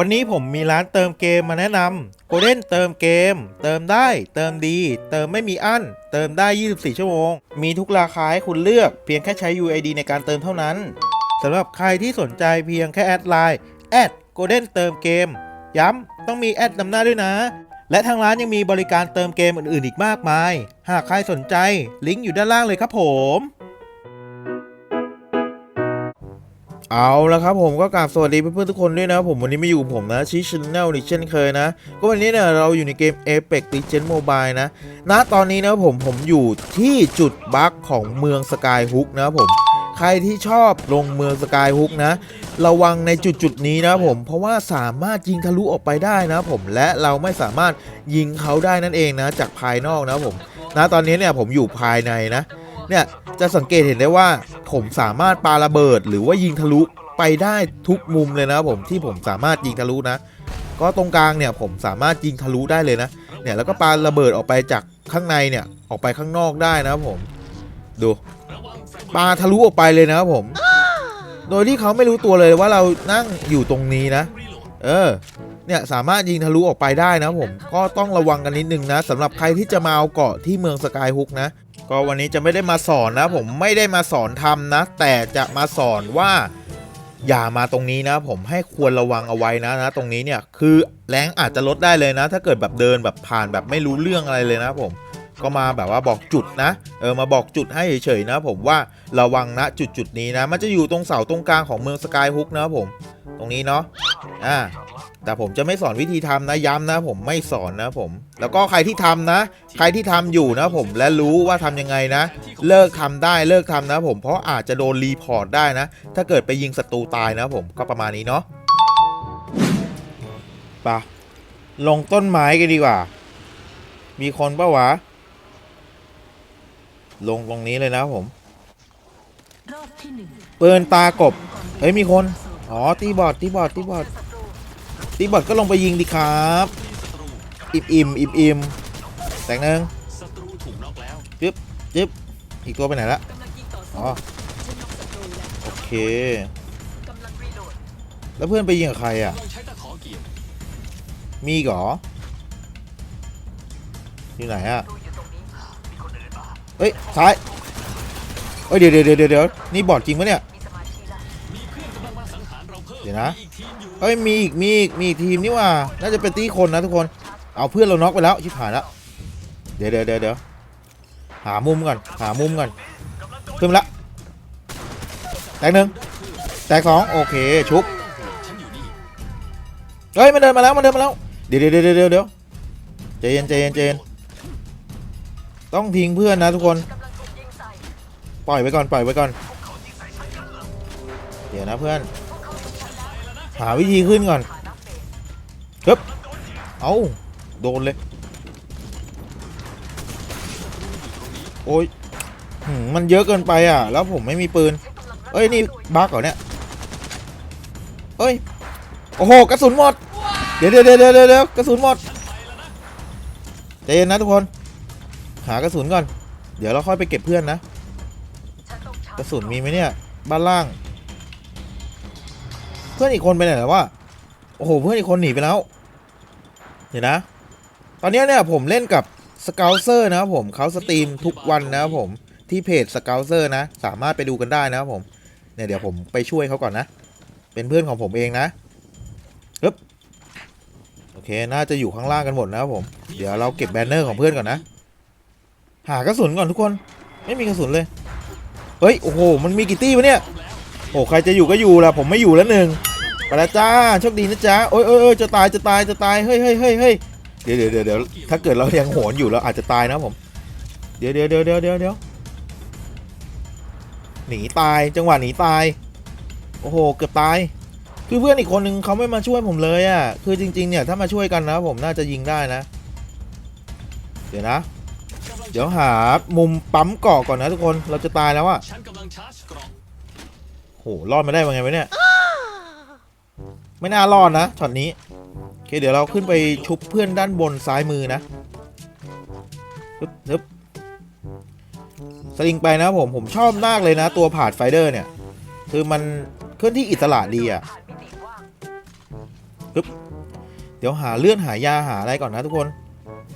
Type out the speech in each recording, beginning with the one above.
วันนี้ผมมีร้านเติมเกมมาแนะนำโกลเด้นเติมเกม เติมได้ เติมดี เติมไม่มีอั้น เติมได้ 24 ชั่วโมง มีทุกราคาให้คุณเลือก เพียงแค่ใช้ UID ในการเติมเท่านั้นสำหรับใครที่สนใจเพียงแค่แอดไลน์แอดโกลเด้นเติมเกม ย้ำต้องมีแอดนำหน้าด้วยนะ และทางร้านยังมีบริการเติมเกมอื่นๆอีกมากมาย หากใครสนใจลิงก์อยู่ด้านล่างเลยครับผม เอาละครับผมก็กราบสวัสดีเพื่อนๆทุกคนด้วยนะผมวันนี้มาอยู่ผมนะชิชแนลนี่เช่นเคยนะ ก็วันนี้เนี่ยเราอยู่ในเกม Apex Legends Mobile นะณตอนนี้นะผมผมอยู่ที่จุดบั๊กของเมืองสกายฮุกนะผมใครที่ชอบลงเมืองสกายฮุกนะ ระวังในจุดจุดๆนี้นะผมเพราะว่าสามารถยิงทะลุออกไปได้นะผมและเราไม่สามารถยิงเขาได้นั่นเองนะจากภายนอกนะผมณตอนนี้เนี่ยผมอยู่ภายในนะ เนี่ยจะสังเกตเห็นได้ว่าผมสามารถปาระเบิดหรือว่ายิงทะลุไปได้ทุกมุมเลยนะผมที่ผมสามารถยิงทะลุนะ ก็ตรงกลางเนี่ยผมสามารถยิงทะลุได้เลยนะเนี่ยแล้วก็ปาระเบิดออกไปจากข้างในเนี่ยออกไปข้างนอกได้นะครับผม ดูปาทะลุออกไปเลยนะครับผม โดยที่เขาไม่รู้ตัวเลยว่าเรานั่งอยู่ตรงนี้นะ เออเนี่ยสามารถยิงทะลุออกไปได้นะผม ก็ต้องระวังกันนิดนึงนะสำหรับใครที่จะมาเอาเกาะที่เมืองสกายฮุกนะ ก็วันนี้จะไม่ได้มาสอนนะ ผมไม่ได้มาสอนทำนะ แต่จะมาสอนว่าอย่ามาตรงนี้นะ ผมให้ควรระวังเอาไว้นะนะ ตรงนี้เนี่ยคือแรงอาจจะลดได้เลยนะ ถ้าเกิดแบบเดินแบบผ่านแบบไม่รู้เรื่องอะไรเลยนะผม ก็มาแบบว่าบอกจุดนะ เออมาบอกจุดให้เฉยๆนะ ผมว่าระวังนะจุดจุดนี้นะ มันจะอยู่ตรงเสาตรงกลางของเมืองสกายฮุกนะผม ตรงนี้เนาะ อ่า แต่ผมจะไม่สอนวิธีทำนะย้ำนะ ผมไม่สอนนะผม แล้วก็ใครที่ทำนะ ใครที่ทำอยู่นะผมและรู้ว่าทำยังไงนะ เลิกทำได้เลิกทำนะผม เพราะอาจจะโดนรีพอร์ตได้นะ ถ้าเกิดไปยิงศัตรูตายนะผม ก็ประมาณนี้เนาะปะลงต้นไม้กันดีกว่า มีคนปะวะ ลงตรงนี้เลยนะผมรอบที่หนึ่งเปินตากบ เฮ้ยมีคน อ๋อตีบอดตีบอดตีบอดตีบอดก็ลงไปยิงดิครับอิ่มอิ่มอิ่มอิ่มแต่งหนึ่งจึ๊บจึ๊บอีกตัวไปไหนละอ๋อโอเคแล้วเพื่อนไปยิงกับใครอะ มีอีกเหรออยู่ไหนอะ เฮ้ยซ้ายเฮ้ยเดี๋ยวเดี๋ยวเดี๋ยวเดี๋ยวนี่บอดจริงปะเนี่ยเดี๋ยวนะเฮ้ยมีอีกมีอีกมีทีมนี่ว่า น่าจะเป็นตีคนนะทุกคน เอาเพื่อนเราน็อกไปแล้วชิบหายแล้วเดี๋ยวเดี๋ยวเดี๋ยวเดี๋ยวหามุมก่อนหามุมก่อนขึ้นมาละแตกหนึ่งแตกสองโอเคชุบเฮ้ยมันเดินมาแล้วมันเดินมาแล้วเดี๋ยวเดี๋ยวเดี๋ยวเดี๋ยวเดี๋ยวใจเย็นใจเย็นใจเย็น ต้องทิ้งเพื่อนนะทุกคน ปล่อยไว้ก่อนปล่อยไว้ก่อน เดี๋ยวนะเพื่อน หาวิธีขึ้นก่อนฮึบเอาโดนเลย โอ้ยมันเยอะเกินไปอะ แล้วผมไม่มีปืน เอ้ย นี่บั๊กเหรอเนี่ย เอ้ย โอ้โห กระสุนหมด เดี๋ยวเดี๋ยวเดี๋ยวเดี๋ยวเดี๋ยวกระสุนหมดใจเย็นนะทุกคน หากระสุนก่อน เดี๋ยวเราค่อยไปเก็บเพื่อนนะ กระสุนมีไหมเนี่ย บ้านล่าง เพื่อนอีกคนไปไหนแล้ววะ โอ้โห เพื่อนอีกคนหนีไปแล้ว เดี๋ยวนะ ตอนนี้เนี่ยผมเล่นกับสเกลเซอร์นะครับผมเขาสตรีมทุกวันนะครับผม ที่เพจสเกลเซอร์นะ สามารถไปดูกันได้นะครับผม เนี่ยเดี๋ยวผมไปช่วยเขาก่อนนะ เป็นเพื่อนของผมเองนะปึ๊บโอเค น่าจะอยู่ข้างล่างกันหมดนะครับผม เดี๋ยวเราเก็บแบนเนอร์ของเพื่อนก่อนนะ หากระสุนก่อนทุกคน ไม่มีกระสุนเลย เฮ้ย โอ้โห มันมีกี่ตี้วะเนี่ย โอ้ใครจะอยู่ก็อยู่ละผมไม่อยู่แล้วหนึ่งไปแล้วจ้า โชคดีนะจ๊ะโอ้ยโอ้ยโอ้ยจะตาย จะตาย จะตาย เฮ้ยเฮ้ยเฮ้ยเฮ้ยเดี๋ยวเดี๋ยวเดี๋ยวเดี๋ยวถ้าเกิดเรายังโหนอยู่เราอาจจะตายนะผม เดี๋ยวเดี๋ยวเดี๋ยวเดี๋ยวเดี๋ยวเดี๋ยวหนีตาย จังหวะหนีตาย โอ้โห เกือบตาย คือเพื่อนอีกคนนึงเขาไม่มาช่วยผมเลยอะ คือจริง ๆ เนี่ย ถ้ามาช่วยกันนะผมน่าจะยิงได้นะ เดี๋ยวนะ เดี๋ยวหามุมปั๊มเกาะก่อนนะทุกคนเราจะตายแล้วอะฉันกำลังชาร์จกรอบโหรอดมาได้ยังไงวะเนี่ย ไม่น่ารอดนะช็อตนี้โอเคเดี๋ยวเราขึ้นไปชุบเพื่อนด้านบนซ้ายมือนะฮึบฮึบสลิงไปนะผมผมชอบมากเลยนะ ตัวผาดไฟเดอร์เนี่ย คือมันเคลื่อนที่อิสระดีอะ่ะปึ๊บเดี๋ยวหาเลื่อนหายาหาอะไรก่อนนะทุกคน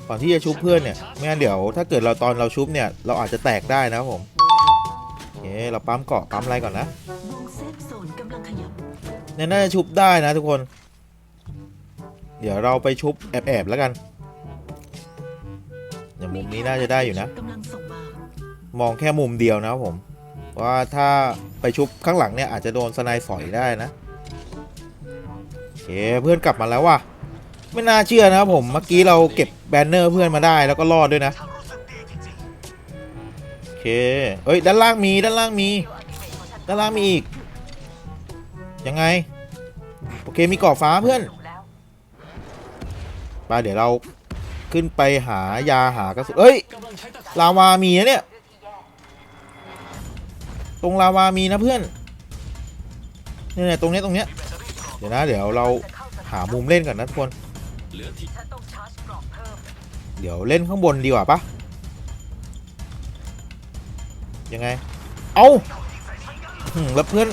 ก่อนที่จะชุบเพื่อนเนี่ยไม่งั้นเดี๋ยวถ้าเกิดเราตอนเราชุบเนี่ยเราอาจจะแตกได้นะครับผมโอเคเราปั๊มเกาะปั๊มอะไรก่อนนะเนี่ยน่าจะชุบได้นะทุกคน เดี๋ยวเราไปชุบแอบๆแล้วกันเดี๋ยวมุมนี้น่าจะได้อยู่นะ มองแค่มุมเดียวนะครับผมว่าถ้าไปชุบข้างหลังเนี่ยอาจจะโดนสไนด์สอยได้นะโอเคเพื่อนกลับมาแล้วว่ะ ไม่น่าเชื่อนะครับผม เมื่อกี้เราเก็บแบนเนอร์เพื่อนมาได้แล้วก็รอดด้วยนะ โอเค เอ้ย ด้านล่างมีด้านล่างมี ด้านล่างมีอีก ยังไง โอเคมีเกาะฟ้าเพื่อนไปเดี๋ยวเราขึ้นไปหายาหากระสุนเอ้ย ลาวามีนะเนี่ย ตรงลาวามีนะเพื่อนเนี่ยตรงนี้ตรงเนี้ย เดี๋ยวนะ เดี๋ยวเราหามุมเล่นก่อนนะทุกคน เดี๋ยวเล่นข้างบนดีกว่าปะยังไง เอาหึแล้วเพื่อน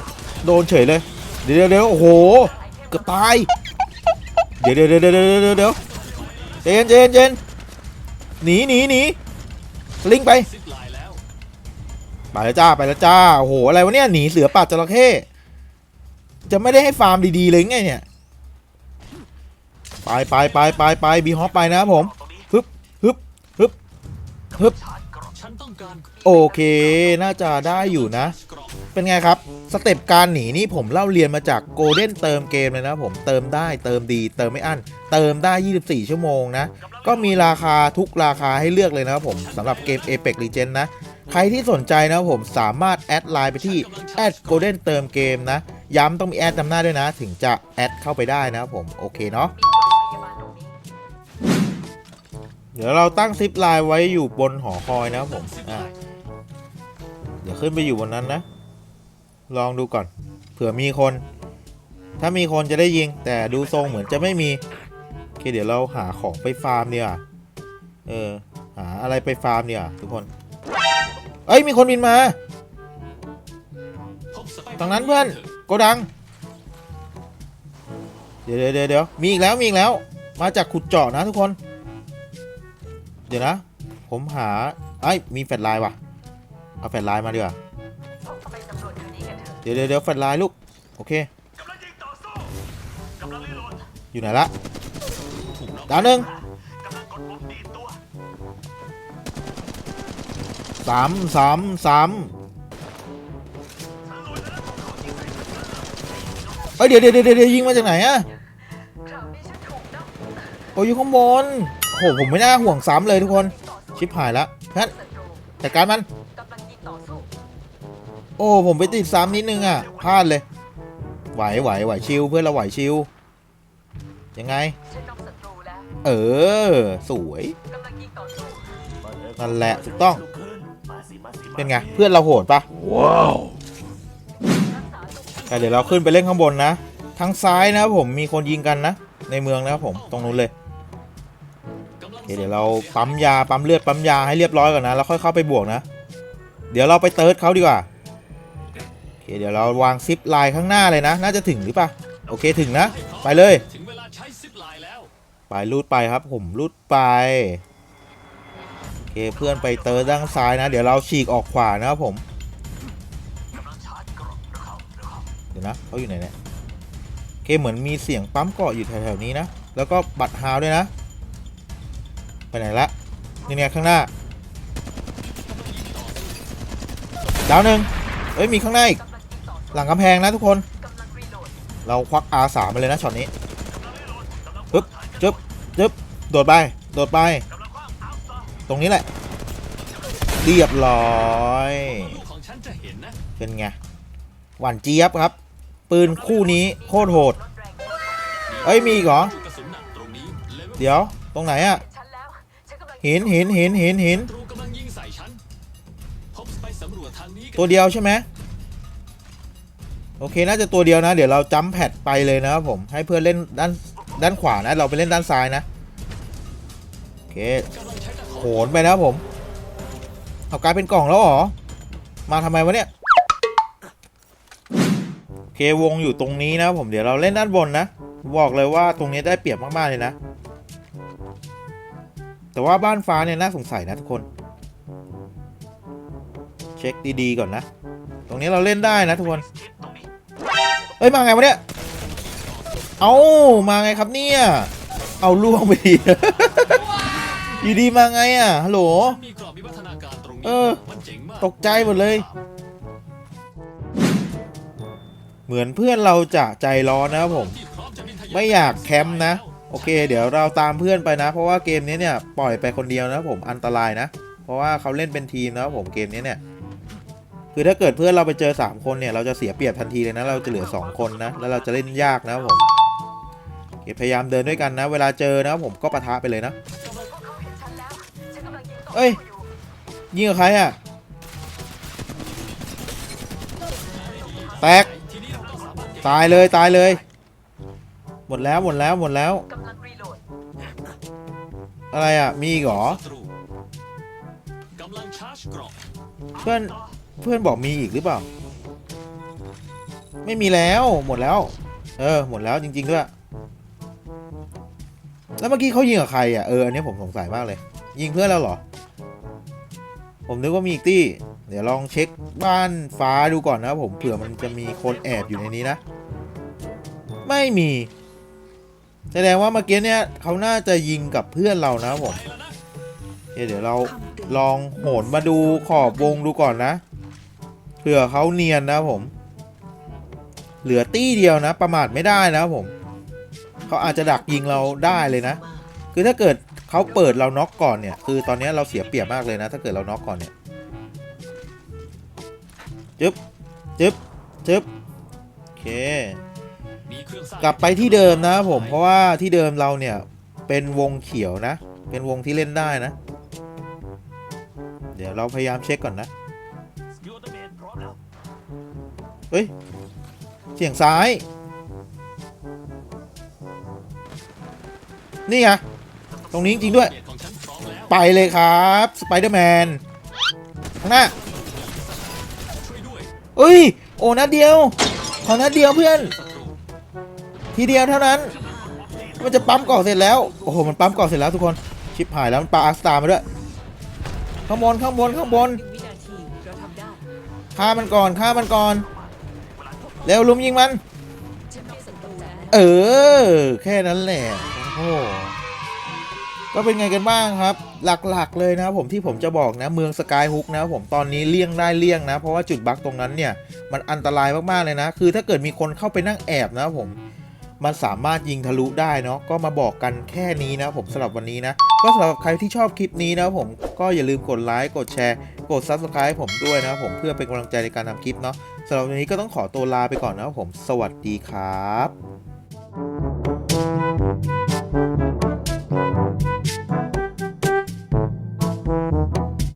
โดนเฉยเลย เดี๋ยวเดี๋ยวเดี๋ยวโอ้โห เกือบตายเดี๋ยวเดี๋ยวเดี๋ยวเดี๋ยวเดี๋ยวเดี๋ยวเจนเจนเจนหนีหนีหนีลิงไป ไปแล้วจ้า ไปแล้วจ้า โอ้โห อะไรวะเนี่ย หนีเสือป่าจระเข้ จะไม่ได้ให้ฟาร์มดีๆเลยไงเนี่ย ไปไปไปไปไปบีฮอปไปนะครับผมฮึบฮึบฮึบฮึบโอเคน่าจะได้อยู่นะ เป็นไงครับ สเต็ปการหนีนี่ผมเล่าเรียนมาจากโกลเด้นเติมเกมเลยนะผมเติมได้เติมดีเติมไม่อั้นเติมได้ 24 ชั่วโมงนะ ก็มีราคาทุกราคาให้เลือกเลยนะครับผมสำหรับเกม Apex Legends นะ ใครที่สนใจนะผมสามารถแอดไลน์ไปที่แอดโกลเด้นเติมเกมนะ ย้ำต้องมีแอดนำหน้าด้วยนะ ถึงจะแอดเข้าไปได้นะครับผมโอเคเนาะ เดี๋ยวเราตั้งซิปไลน์ไว้อยู่บนหอคอยนะครับผมอ่าเดี๋ยวขึ้นไปอยู่บนนั้นนะ ลองดูก่อน เผื่อมีคน ถ้ามีคนจะได้ยิง แต่ดูทรงเหมือนจะไม่มีโอเคเดี๋ยวเราหาของไปฟาร์มเนี่ยเออ หาอะไรไปฟาร์มเนี่ยทุกคน เอ้ยมีคนบินมาพบสไปทางนั้นเพื่อนโกดัง เดี๋ยวเดี๋ยวเดี๋ยวมีอีกแล้วมีอีกแล้ว มาจากขุดเจาะนะทุกคน เดี๋ยวนะ ผมหาไอ้มีแฟลชไลน์ว่ะ เอาแฟลชไลน์มาดีกว่าเดี๋ยวเดี๋ยวแฟลชไลน์ลูก โอเค อยู่ไหนละดาวหนึ่งสามสามสามเอ้ยเดี๋ยวเดี๋ยวเดี๋ยวเดี๋ยวยิงมาจากไหนอะโอ้ยอยู่ข้างบน โอ้โหผมไม่น่าห่วงซ้ำเลยทุกคน ชิปหายแล้วงั้นจัดการมัน โอ้ ผมไปติดซ้ำนิดนึงอะพลาดเลย ไหวไหวไหวชิวเพื่อนเราไหวชิวยังไง เออ สวยนั่นแหละถูกต้อง เป็นไง เพื่อนเราโหดปะว้าวเดี๋ยวเราขึ้นไปเล่นข้างบนนะ ทางซ้ายนะครับผมมีคนยิงกันนะ ในเมืองนะครับผม ตรงนู้นเลยโอ เคเดี๋ยวเราปั๊มยาปั๊มเลือดปั๊มยาให้เรียบร้อยก่อนนะแล้วค่อยเข้าไปบวกนะ เดี๋ยวเราไปเติร์ดเขาดีกว่าโอเคเดี๋ยวเราวางซิปไลน์ข้างหน้าเลยนะ น่าจะถึงหรือปล่าโอเคถึงนะ ไปเลยถึงเวลาใช้ซิปไลน์แล้วไปรูดไปครับ ผมรูดไปโอเคเพื่อนไปเติร์ดด้านซ้ายนะ เดี๋ยวเราฉีกออกขวานะครับผมเดี๋ยวนะเขาอยู่ไหนเนี่ยโอเคเหมือนมีเสียงปั๊มเกาะอยู่แถวๆนี้นะแล้วก็บัตรฮาวด้วยนะ ไปไหนละนี่เนี่ยข้างหน้า ดาวหนึ่งเอ้ยมีข้างหน้าอีก หลังกำแพงนะทุกคน เราควัก R3 มาเลยนะช็อตนี้ปึ๊บจึ๊บจึ๊บโดดไป โดดไป ตรงนี้แหละ เรียบร้อย เป็นไง หวานเจี๊ยบครับ ปืนคู่นี้โคตรโหด เอ้ยมีอีกเหรอเลเวลเดี๋ยว ตรงไหนอะ หินหินหินหินหินศัตรูกำลังยิงใส่ฉันพบไปสำรวจทางนี้กันตัวเดียวใช่ไหมโอเคน่าจะตัวเดียวนะ เดี๋ยวเราจัมแพดไปเลยนะครับผมให้เพื่อนเล่นด้านด้านขวานะ เราไปเล่นด้านซ้ายนะโอเคกำลังใช้ตะขอโหนไปนะครับผมเอากลายเป็นกล่องแล้วหรอมาทำไมวะเนี่ยโอเควงอยู่ตรงนี้นะครับผมเดี๋ยวเราเล่นด้านบนนะ บอกเลยว่าตรงนี้ได้เปรียบมาก ๆ เลยนะ แต่ว่าบ้านฟ้าเนี่ยน่าสงสัยนะทุกคน เช็คดีๆก่อนนะ ตรงนี้เราเล่นได้นะทุกคน เอ้ยมาไงวะเนี่ย เอามาไงครับเนี่ย เอาล่วงไปดีอยู่ดีมาไงอะฮัลโหลตรงนี้เออมันเจ๋งมากตกใจหมดเลย เหมือนเพื่อนเราจะใจร้อนนะครับผม ไม่อยากแคมป์นะ โอเค เดี๋ยวเราตามเพื่อนไปนะ เพราะว่าเกมนี้เนี่ยปล่อยไปคนเดียวนะผมอันตรายนะ เพราะว่าเขาเล่นเป็นทีมนะผมเกมนี้เนี่ยคือถ้าเกิดเพื่อนเราไปเจอ 3 คนเนี่ยเราจะเสียเปรียบทันทีเลยนะ เราจะเหลือ 2 คนนะ แล้วเราจะเล่นยากนะผมพยายามเดินด้วยกันนะ เวลาเจอนะผมก็ปะทะไปเลยนะเอ้ยยิงกับใครอะแตกตายเลยตายเลย หมดแล้วหมดแล้วหมดแล้วอะไรอะ มีอีกเหรอ ศัตรูกำลังชาร์จกรอบเพื่อน เพื่อนบอกมีอีกหรือเปล่า ไม่มีแล้วหมดแล้ว เออ หมดแล้วจริง ๆ ด้วย แล้วเมื่อกี้เขายิงกับใครอะ เออ อันนี้ผมสงสัยมากเลย ยิงเพื่อนแล้วเหรอ ผมนึกว่ามีอีกตี้ เดี๋ยวลองเช็คบ้านฟ้าดูก่อนนะครับผม เผื่อมันจะมีคนแอบอยู่ในนี้นะ ไม่มี แสดงว่าเมื่อกี้เนี่ยเขาน่าจะยิงกับเพื่อนเรานะผมเดี๋ยวเราลองโหนมาดูขอบวงดูก่อนนะเผื่อเขาเนียนนะผม เหลือตี้เดียวนะ ประมาทไม่ได้นะผมเขาอาจจะดักยิงเราได้เลยนะ คือถ้าเกิดเขาเปิดเราน็อกก่อนเนี่ย คือตอนนี้เราเสียเปรียบมากเลยนะ ถ้าเกิดเราน็อกก่อนเนี่ยจึ๊บจึ๊บจึ๊บโอเค กลับไปที่เดิมนะผมเพราะว่าที่เดิมเราเนี่ยเป็นวงเขียวนะ เป็นวงที่เล่นได้นะ เดี๋ยวเราพยายามเช็คก่อนนะเฮ้ยเสียงซ้าย นี่ไงตรงนี้จริงด้วย ไปเลยครับสไปเดอร์แมนข้างหน้าเอ้ย โอ้นัดเดียว ขอนัดเดียวเพื่อน ทีเดียวเท่านั้น มันจะปั๊มก่อนเสร็จแล้ว โอ้โห มันปั๊มก่อนเสร็จแล้วทุกคน ชิปหายแล้ว มันปาอาร์สตาร์มาด้วย ข้างบน ข้างบน ข้างบน ฆ่ามันก่อน ฆ่ามันก่อน เร็วลุมยิงมัน เออ แค่นั้นแหละ โอ้โห ก็เป็นไงกันบ้างครับ หลักๆเลยนะครับผมที่ผมจะบอกนะ เมืองสกายฮุกนะครับผมตอนนี้เลี่ยงได้เลี่ยงนะ เพราะว่าจุดบั๊กตรงนั้นเนี่ย มันอันตรายมากๆเลยนะ คือถ้าเกิดมีคนเข้าไปนั่งแอบนะครับผม มันสามารถยิงทะลุได้เนาะก็มาบอกกันแค่นี้นะผมสำหรับวันนี้นะ ก็สำหรับใครที่ชอบคลิปนี้นะผมก็อย่าลืมกดไลค์กดแชร์ กด Subscribe ผมด้วยนะผมเพื่อเป็นกำลังใจในการทำคลิปเนาะสำหรับวันนี้ก็ต้องขอตัวลาไปก่อนนะผม สวัสดีครับ